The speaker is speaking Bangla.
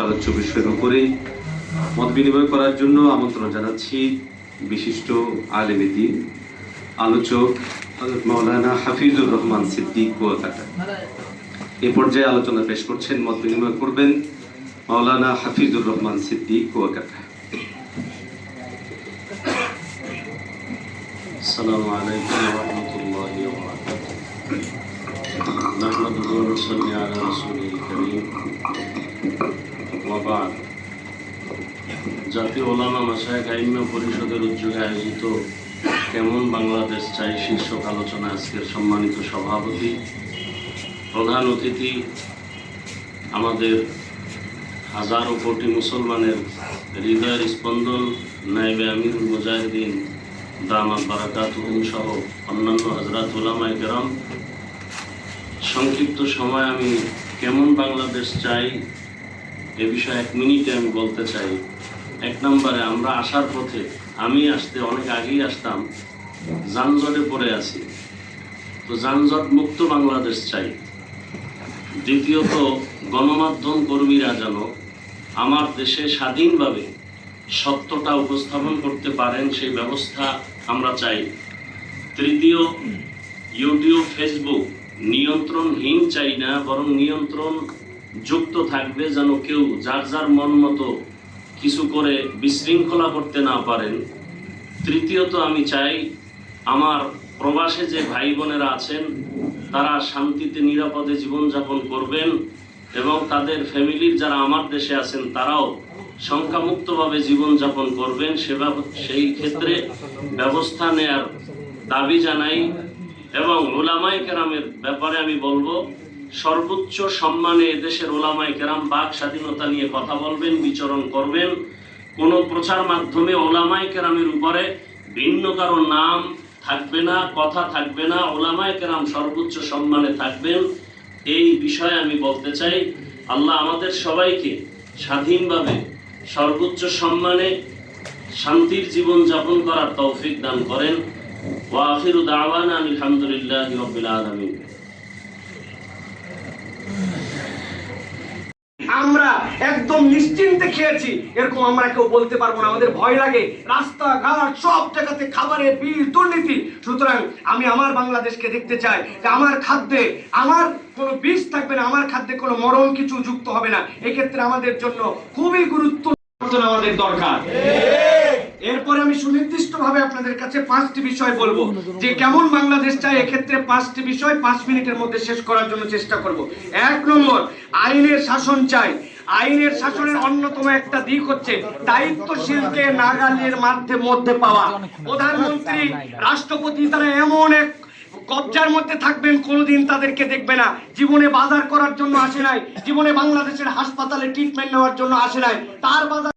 আলোচ্য বিষয়ের উপরে মত বিনিময় করার জন্য আমন্ত্রণ জানাচ্ছি বিশিষ্ট আলেমেদি আলোচক হযরত মাওলানা হাফিজুর রহমান সিদ্দিক কুয়াকাটা এ পর্যায়ে আলোচনা পেশ করছেন মত বিনিময় করবেন মাওলানা হাফিজুর রহমান সিদ্দিক কুয়াকাটা السلام عليكم ورحمة الله وبركاته نحمده ونصلي على رسوله الكريم ওয়াবাদ জাতীয় ওলামা মাসায় গাইম্যা পরিষদের উদ্যোগে আয়োজিত কেমন বাংলাদেশ চাই শীর্ষক আলোচনা আজকের সম্মানিত সভাপতি। প্রধান অতিথি আমাদের হাজারো কোটি মুসলমানের হৃদয়ের স্পন্দন, নাইবে আমিরুল মুজাহিদিন, দামাত বারাকাত সহ অন্যান্য হজরাত উলামায় গ্রাম সংক্ষিপ্ত সময় আমি কেমন বাংলাদেশ চাই এ বিষয়ে এক মিনিটে আমি বলতে চাই, এক নম্বরে আমরা আসার পথে আমি আসতে, অনেক আগেই আসতাম, যানজটে পড়ে আছি। তো যানজট মুক্ত বাংলাদেশ চাই। দ্বিতীয়ত, গণমাধ্যম কর্মীরা যেন আমার দেশে স্বাধীনভাবে সত্যটা উপস্থাপন করতে পারেন, সেই ব্যবস্থা আমরা চাই। তৃতীয়, ইউটিউব, ফেসবুক নিয়ন্ত্রণহীন চাই না, বরং নিয়ন্ত্রণ যুক্ত থাকবে যেন কেউ যার যার মন মতো কিছু করে বিশৃঙ্খলা করতে না পারেন। তৃতীয়ত আমি চাই আমার প্রবাসে যে ভাই বোনেরা আছেন, তারা শান্তিতে, নিরাপদে জীবনযাপন করবেন এবং তাদের ফ্যামিলির যারা আমার দেশে আছেন, তারাও সংখ্যামুক্তভাবে জীবনযাপন করবেন। সেবা সেই ক্ষেত্রে ব্যবস্থা নেয়ার দাবি জানাই এবং ওলামাই কেরামের ব্যাপারে আমি বলব সর্বোচ্চ সম্মানে এদেশের ওলামাই কেরাম বাক স্বাধীনতা নিয়ে কথা বলবেন, বিচরণ করবেন। কোনো প্রচার মাধ্যমে ওলামাই কেরামের উপরে ভিন্ন কারও নাম থাকবে না, কথা থাকবে না ওলামাই কেরাম সর্বোচ্চ সম্মানে থাকবেন। এই বিষয়ে আমি বলতে চাই, আল্লাহ আমাদের সবাইকে স্বাধীনভাবে সর্বোচ্চ সম্মানে শান্তির জীবন যাপন করার তৌফিক দান করেন। ওয়া আখিরু দাওয়ানা আলহামদুলিল্লাহি রাব্বিল আলামিন। আমরা একদম নিশ্চিন্তে খেয়েছি। এরকম আমরা কেউ বলতে পারব না, আমাদের ভয় লাগে। রাস্তাঘাট, সব জায়গাতে খাবারের বিল, দুর্নীতি। সুতরাং আমি আমার বাংলাদেশকে দেখতে চাই যে আমার খাদ্যে, আমার কোনো বিষ থাকবে না, আমার খাদ্যে কোনো মরণ কিছু যুক্ত হবে না। এক্ষেত্রে আমাদের জন্য খুবই গুরুত্ব আমাদের দরকার। আমি সুনির্দিষ্ট ভাবে আপনাদের কাছে পাঁচটি বিষয় বলব। যে কেমন বাংলাদেশ চাই এক্ষেত্রে পাঁচটি বিষয় পাঁচ মিনিটের মধ্যে শেষ করার জন্য চেষ্টা করব। এক নম্বর, আইনের শাসন চাই। আইনের শাসনের অন্যতম একটা দিক হচ্ছে দায়িত্বশীলকে নাগালের মাধ্যমে, মধ্যে পাওয়া। প্রধানমন্ত্রী, রাষ্ট্রপতি, তারা এমন এক কবজার মধ্যে থাকবেন, কোনোদিন তাদেরকে দেখবে না। জীবনে বাজার করার জন্য আসে নাই। জীবনে বাংলাদেশের হাসপাতালে ট্রিটমেন্ট নেওয়ার জন্য আসে নাই। তার বাজার